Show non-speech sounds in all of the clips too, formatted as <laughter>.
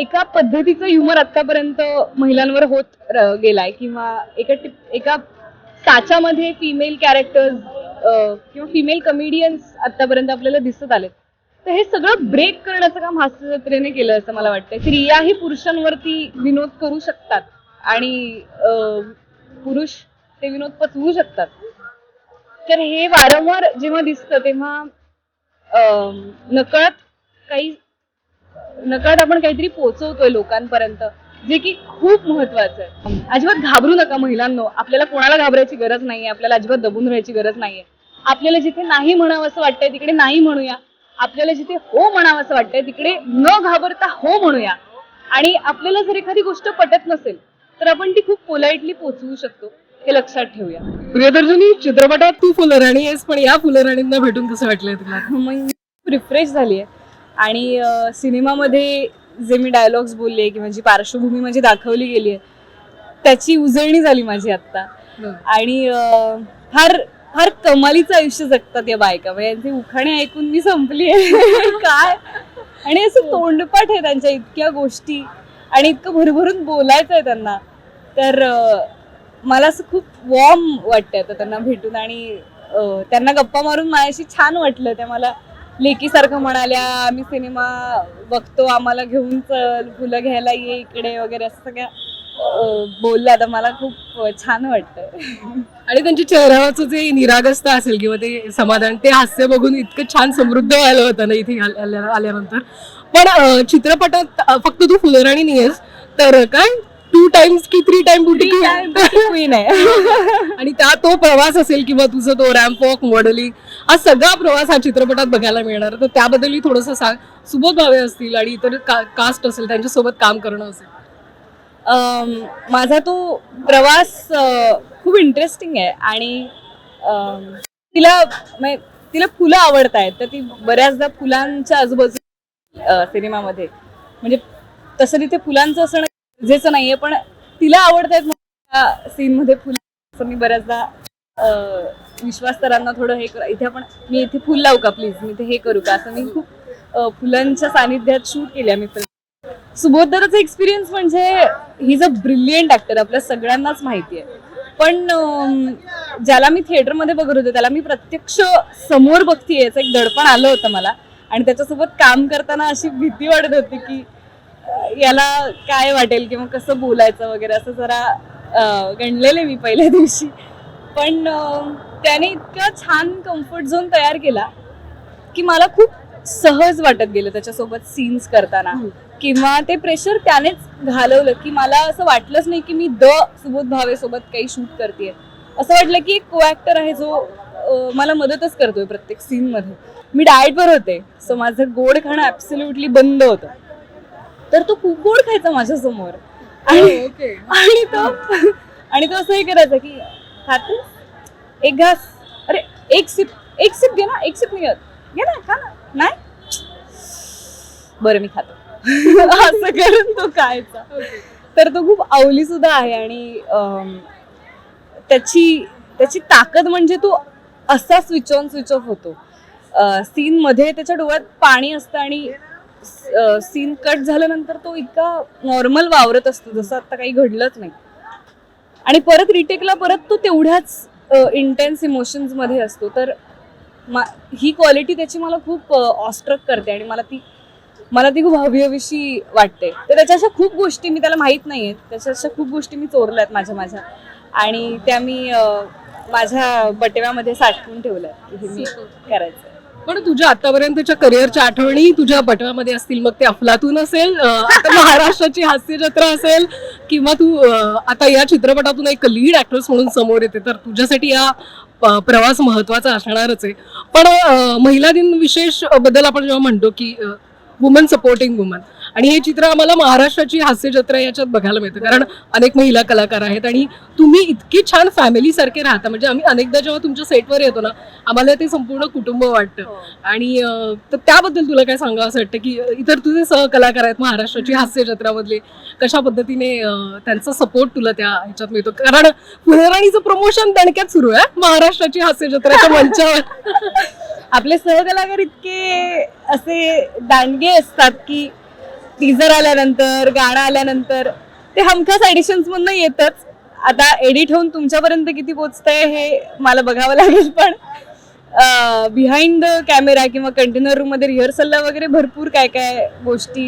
एका पद्धतीचं ह्युमर आतापर्यंत महिलांवर होत गेलाय किंवा एका टिप- एका साच्यामध्ये फिमेल कॅरेक्टर्स किंवा फिमेल कमेडियन्स आतापर्यंत आपल्याला दिसत आलेत. तर हे सगळं ब्रेक करण्याचं काम हास्य जत्रेने केलं असं मला वाटतं स्त्रियाही पुरुषांवरती विनोद करू शकतात आणि पुरुष ते विनोद पचवू शकतात. तर हे वारंवार जेव्हा दिसतं तेव्हा नकळत काही नकळत आपण काहीतरी पोहोचवतोय लोकांपर्यंत जे की खूप महत्वाचं आहे. अजिबात घाबरू नका महिलांनो. आपल्याला कोणाला घाबरायची गरज नाहीये आपल्याला अजिबात दबून राहायची गरज नाहीये. आपल्याला जिथे नाही म्हणावं असं वाटतंय तिकडे नाही म्हणूया. आपल्याला जिथे हो म्हणावं असं वाटतंय तिकडे न घाबरता हो म्हणूया. आणि आपल्याला जर एखादी गोष्ट पटत नसेल तर आपण ती खूप पोलाइटली पोचवू शकतो. हे लक्षात ठेवूया. प्रियदर्शनी चित्रपटात तू फुलराणी आहेस पण या फुलराणींना भेटून कसं वाटलंय तुला? मग रिफ्रेश झाली आहे आणि सिनेमामध्ये जे मी डायलॉग्स बोलले किंवा जी पार्श्वभूमी माझी दाखवली गेली आहे त्याची उजळणी झाली माझी आत्ता. आणि फार फार कमालीचं आयुष्य जगतात या बायका. म्हणजे यांचे उखाणे ऐकून मी संपली आहे. <laughs> काय? आणि असं तोंडपाठ आहे त्यांच्या इतक्या गोष्टी. आणि इतकं भरभरून बोलायचं आहे त्यांना. तर मला असं खूप वॉर्म वाटतंय आता त्यांना भेटून. आणि त्यांना गप्पा मारून माझ्याशी छान वाटलं. त्या मला लेकीसारखं म्हणाल्या आम्ही सिनेमा बघतो आम्हाला घेऊन चल फुलं घ्यायला ये इकडे वगैरे असं सगळ्या बोलला. बोलल्या तर मला खूप छान वाटतं आणि त्यांच्या चेहऱ्यावरचं जे निरागस्त असेल किंवा ते समाधान ते हास्य बघून इतकं छान समृद्ध व्हायला होतं ना इथे आल्या- आल्यानंतर. पण चित्रपटात फक्त तू फुलराणी नाहीयेस तर काय? टू टाइम्स की थ्री टाइम बुटी क्वीन आहे. <laughs> आणि त्या तो प्रवास असेल किंवा तुझं तो रॅम्प वॉक मॉडेलिंग हा सगळा प्रवास हा चित्रपटात बघायला मिळणार. तर त्याबद्दलही थोडंसं सांग. सुबोध भावे असतील आणि इतर कास्ट असेल त्यांच्यासोबत काम करणं असेल. माझा तो प्रवास खूप इंटरेस्टिंग आहे. आणि तिला म्हणजे तिला फुलं आवडत आहेत तर ती बऱ्याचदा फुलांच्या आजूबाजू सिनेमामध्ये. म्हणजे तसं तिथे फुलांचं असणं गरजेचं नाहीये पण तिला आवडत आहेत सीनमध्ये फुलं असं मी बऱ्याचदा अ, विश्वास सरांना थोडं हे करा इथे आपण मी इथे फुल लावू का प्लीज मी इथे हे करू का? असं मी खूप फुलांच्या सानिध्यात शूट केल्या मी सुबोधदाराचा एक्सपिरियन्स म्हणजे he is a brilliant actor आपल्या सगळ्यांनाच माहिती आहे. पण ज्याला मी थिएटरमध्ये बघत होते त्याला मी प्रत्यक्ष समोर बघतीये याचं एक दडपण आलं होतं मला. आणि त्याच्यासोबत काम करताना अशी भीती वाटत होती की याला काय वाटेल किंवा कसं बोलायचं वगैरे असं जरा गणलेले मी पहिल्या दिवशी. पण त्याने इतका छान कम्फर्ट झोन तयार केला की मला खूप सहज वाटत गेलं त्याच्यासोबत सीन्स करताना. किंवा ते प्रेशर त्यानेच घालवलं की मला असं वाटलंच नाही की मी द सुबोध भावे सोबत काही शूट करते असं वाटलं की एक को ऍक्टर आहे जो मला मदतच करतोय प्रत्येक सीन मध्ये. मी डाएटवर होते सो माझं गोड खाणं ऍब्सोल्युटली बंद होतं. तर तो खूप गोड खायचा माझ्यासमोर आणि ओके. आणि तो आणि तो असं हे करायचं की खाते? एक घास. अरे एक सिप एक सिप घे ना एक सिप नाही घेत घे ना खा ना. नाही? बरं मी खातो. <laughs> असं करून तो खायचा. तर तो खूप आवली सुद्धा आहे आणि अम, त्याची त्याची ताकद म्हणजे तो असा स्विच ऑन स्विच ऑफ होतो. सीन मध्ये त्याच्या डोळ्यात पाणी असतं आणि सीन कट झाल्यानंतर तो इतका नॉर्मल वावरत असतो जसं आता काही घडलंच नाही. आणि परत रिटेकला परत तो तेवढ्याच इंटेन्स इमोशन्समध्ये असतो. तर मा ही क्वालिटी त्याची मला खूप ऑस्ट्रक करते आणि मला ती मला ती खूप हवी हवीशी वाटते. तर त्याच्या अशा खूप गोष्टी मी त्याला माहीत नाही आहेत त्याच्या अशा खूप गोष्टी मी चोरल्या आहेत माझ्या माझ्या. आणि त्या मी माझ्या बटेव्यामध्ये साठवून ठेवल्या हे मी करायचं. पण तुझ्या आतापर्यंतच्या करिअरच्या आठवणी तुझ्या पटवामध्ये असतील मग ते अफलातून असेल आता महाराष्ट्राची हास्य जत्रा असेल किंवा तू आता या चित्रपटातून एक लीड ऍक्ट्रेस म्हणून समोर येते तर तुझ्यासाठी या प्रवास महत्त्वाचा असणारच आहे. पण महिला दिन विशेषबद्दल आपण जेव्हा म्हणतो की वुमन सपोर्टिंग वुमन आणि हे चित्र आम्हाला महाराष्ट्राची हास्य जत्रा याच्यात बघायला मिळतं. कारण अनेक महिला कलाकार आहेत आणि तुम्ही इतकी छान फॅमिली सारखे राहता. म्हणजे आम्ही अनेकदा जेव्हा तुमच्या सेटवर येतो ना आम्हाला ते संपूर्ण कुटुंब वाटतं. आणि अं, तर त्याबद्दल तुला काय सांगा असं वाटतं की इतर तुझे सहकलाकार आहेत महाराष्ट्राची हास्य जत्रामधले कशा पद्धतीने त्यांचा सपोर्ट तुला त्या ह्याच्यात मिळतो? कारण फुलराणीचं प्रमोशन दणक्यात सुरू आहे महाराष्ट्राची हास्य जत्राच्या मंचावर. <laughs> आपले सहकलाकार इतके असे दांडगे असतात की टीजर आल्यानंतर गाणं आल्यानंतर ते हमखास एडिशन्स मधनं येतच. आता एडिट होऊन तुमच्यापर्यंत किती पोचतंय हे मला बघावं लागेल पण बिहाइंड द कॅमेरा किंवा कंटेनर रूममध्ये रिहर्सलला वगैरे भरपूर काय काय गोष्टी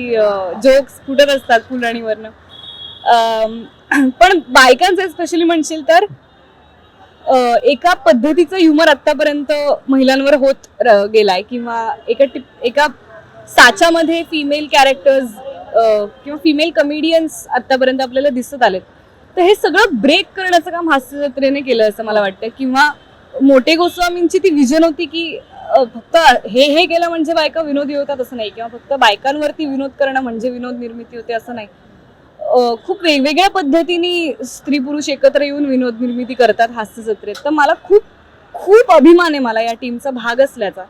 जोक्स फुटत असतात फुलाणीवरनं पण बायकांचं स्पेशली म्हणशील तर एका पद्धतीचं ह्युमर आतापर्यंत महिलांवर होत गेलाय किंवा एका टिप एका साच्यामध्ये फिमेल कॅरेक्टर्स किंवा फिमेल कमेडियन्स आतापर्यंत आपल्याला दिसत आलेत. तर हे सगळं ब्रेक करण्याचं काम हास्य जत्रेने केलं असं मला वाटतं किंवा मोठे गोस्वामींची ती विजन होती की फक्त हे हे केलं म्हणजे बायका विनोदी होतात असं नाही. किंवा फक्त बायकांवरती विनोद करणं म्हणजे विनोद निर्मिती होते असं नाही. खूप वेगवेगळ्या पद्धतीने स्त्री पुरुष एकत्र येऊन विनोद निर्मिती करतात हास्य जत्रेत तर मला खूप खूप अभिमान आहे मला या टीमचा भाग असल्याचा.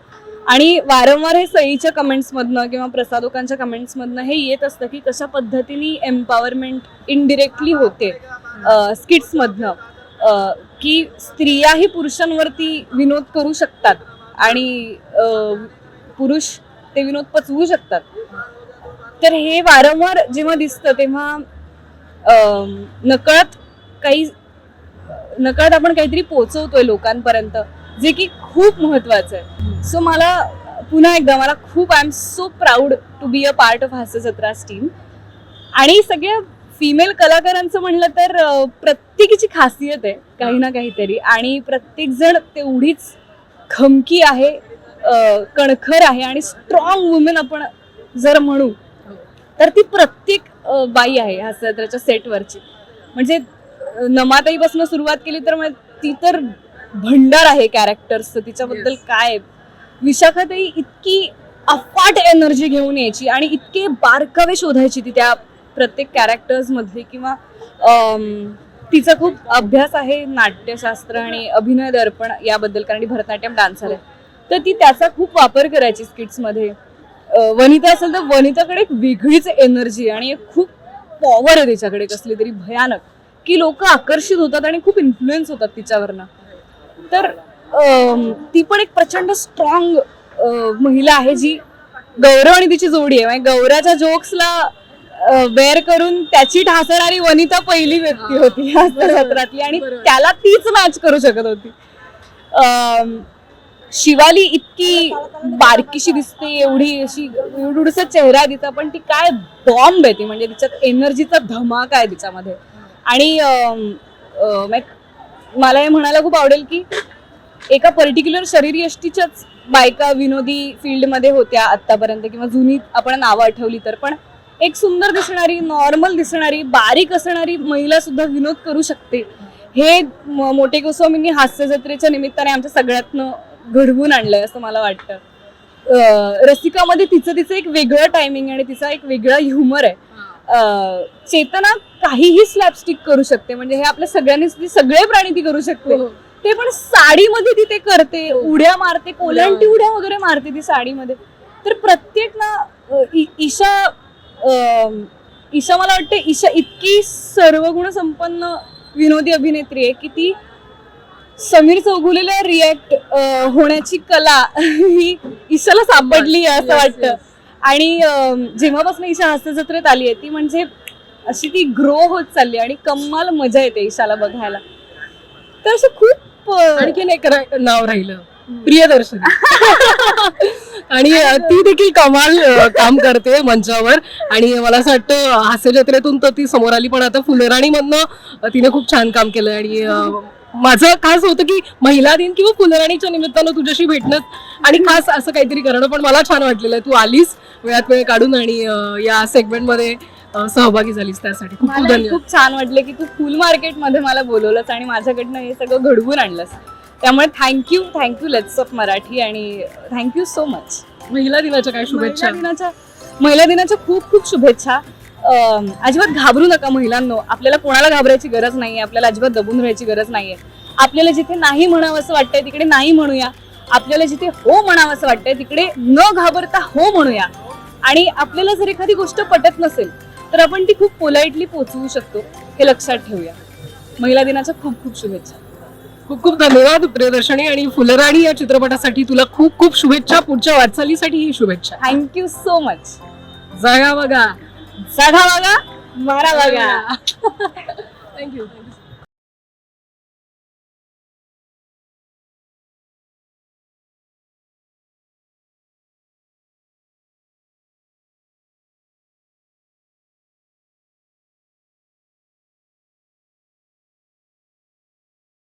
आणि वारंवार हे सईच्या कमेंट्समधनं किंवा प्रसादोकांच्या कमेंट्समधनं हे येत असतं की कशा पद्धतीने एम्पॉवरमेंट इनडिरेक्टली होते स्किट्समधनं की स्त्रियाही पुरुषांवरती विनोद करू शकतात आणि पुरुष ते विनोद पचवू शकतात. तर हे वारंवार जेव्हा दिसतं तेव्हा नकळत काही नकळत आपण काहीतरी पोचवतोय लोकांपर्यंत. जे की खूप महत्वाचं आहे. सो मला पुन्हा एकदा मला खूप I am so proud to be a part of हास्य जत्रास टीम आणि सगळ्या फिमेल कलाकारांचं म्हणलं तर प्रत्येकीची खासियत आहे काही ना काहीतरी. आणि प्रत्येकजण तेवढीच खमकी आहे कणखर आहे आणि स्ट्रॉंग वुमेन आपण जर म्हणू तर ती प्रत्येक बाई आहे हास्यजत्राच्या सेटवरची म्हणजे नमाताईपासून सुरुवात केली तर मग ती तर भंडार आहे कॅरेक्टर्सचं तिच्याबद्दल काय विशाखाताई इतकी अफाट एनर्जी घेऊन यायची आणि इतके बारकावे शोधायची ती त्या प्रत्येक कॅरेक्टर्स मधले किंवा तिचा खूप अभ्यास आहे नाट्यशास्त्र आणि अभिनय दर्पण याबद्दल कारण भरतनाट्यम डान्सर आहे. तर ती त्याचा खूप वापर करायची स्किट्समध्ये वनिता असेल तर वनिताकडे एक वेगळीच एनर्जी आणि एक खूप पॉवर आहे तिच्याकडे कसली तरी भयानक. की लोक आकर्षित होतात आणि खूप इन्फ्लुएन्स होतात तिच्यावरनं. तर ती पण एक प्रचंड स्ट्रॉंग महिला आहे जी गौरव आणि तिची जोडी आहे. गौराच्या जोक्सला बेअर करून त्याची ढासळणारी वनिता पहिली व्यक्ती होती हास्य सत्रातली आणि. त्याला तीच मॅच करू शकत होती. शिवाली इतकी बारकीशी दिसते एवढी अशी एवढूसा चेहरा तिचा पण ती काय बॉम्ब आहे ती. म्हणजे तिच्यात एनर्जीचा धमाका आहे तिच्यामध्ये. आणि म्हणजे मला हे म्हणायला खूप आवडेल की एका पर्टिक्युलर शरीरयष्टीच्याच बायका विनोदी फील्डमध्ये होत्या आत्तापर्यंत किंवा जुनी आपण नावं आठवली तर. पण एक सुंदर दिसणारी नॉर्मल दिसणारी बारीक असणारी महिला सुद्धा विनोद करू शकते. हे मोठे गोस्वामींनी हास्य जत्रेच्या निमित्ताने आमच्या सगळ्यातनं घडवून आणलंय असं मला वाटतं. रसिकामध्ये तिचं तिचं एक वेगळं टायमिंग आणि तिचा एक वेगळा ह्युमर आहे. चेतना काहीही स्लॅपस्टिक करू शकते. म्हणजे हे आपल्या सगळ्यांनी सगळे प्राणी ती करू शकते. हो. ते पण साडीमध्ये ती ते करते. उड्या मारते कोल्यांटी उड्या वगैरे मारते ती साडीमध्ये. तर प्रत्येक ना ईशा ईशा मला वाटते ईशा इतकी सर्वगुण संपन्न विनोदी अभिनेत्री आहे की ती समीर चौगुलेला रिॲक्ट होण्याची कला ही ईशाला सापडली आहे असं वाटतं. आणि जेव्हापासून ईशा हास्यजत्रेत आली आहे ती म्हणजे अशी ती ग्रो होत चालली आणि कमाल मजा येते ईशाला बघायला. तर असं खूप आणखीन एक रा- नाव राहिलं. प्रियदर्शनी. <laughs> आणि ती देखील कमाल अ, काम करते मंचावर. आणि मला असं वाटतं हास्य जत्रेतून तर ती समोर आली पण आता फुलराणी मधनं तिने खूप छान काम केलं आणि अ, माझं खास होतं की महिला दिन किंवा फुलराणीच्या निमित्तानं तुझ्याशी भेटणं. आणि खास असं काहीतरी करणं पण मला छान वाटलेलं आहे. तू आलीस वेळात वेळ काढून आणि अ, या सेगमेंटमध्ये अ, सहभागी झालीस त्यासाठी. खूप खूप मला धन्यवाद. खूप छान वाटलं की तू फुल मार्केटमध्ये मला बोलवलंस आणि माझ्याकडनं हे सगळं घडवून आणलंस. त्यामुळे thank you thank you let's of Marathi आणि थँक्यू सो मच महिला दिनाच्या काय शुभेच्छा? महिला दिनाच्या महिला दिनाच्या खूप खूप शुभेच्छा. अं, अजिबात घाबरू नका महिलांनो. आपल्याला कोणाला घाबरायची गरज नाहीये. आपल्याला अजिबात दबून राहायची गरज नाहीये. आपल्याला जिथे नाही म्हणावं असं वाटतंय तिकडे नाही म्हणूया. आपल्याला जिथे हो म्हणावं असं वाटतंय तिकडे न घाबरता हो म्हणूया. आणि आपल्याला जर एखादी गोष्ट पटत नसेल तर आपण ती खूप पोलाइटली पोचवू शकतो. हे लक्षात ठेवूया. महिला दिनाच्या खूप खूप शुभेच्छा. खूप खूप धन्यवाद प्रियदर्शनी आणि फुलराणी या चित्रपटासाठी तुला खूप खूप शुभेच्छा. पुढच्या वाटचालीसाठी ही शुभेच्छा. थँक्यू सो मच जागा बघा. साधा वागा मारा वागा थँक्यू <laughs>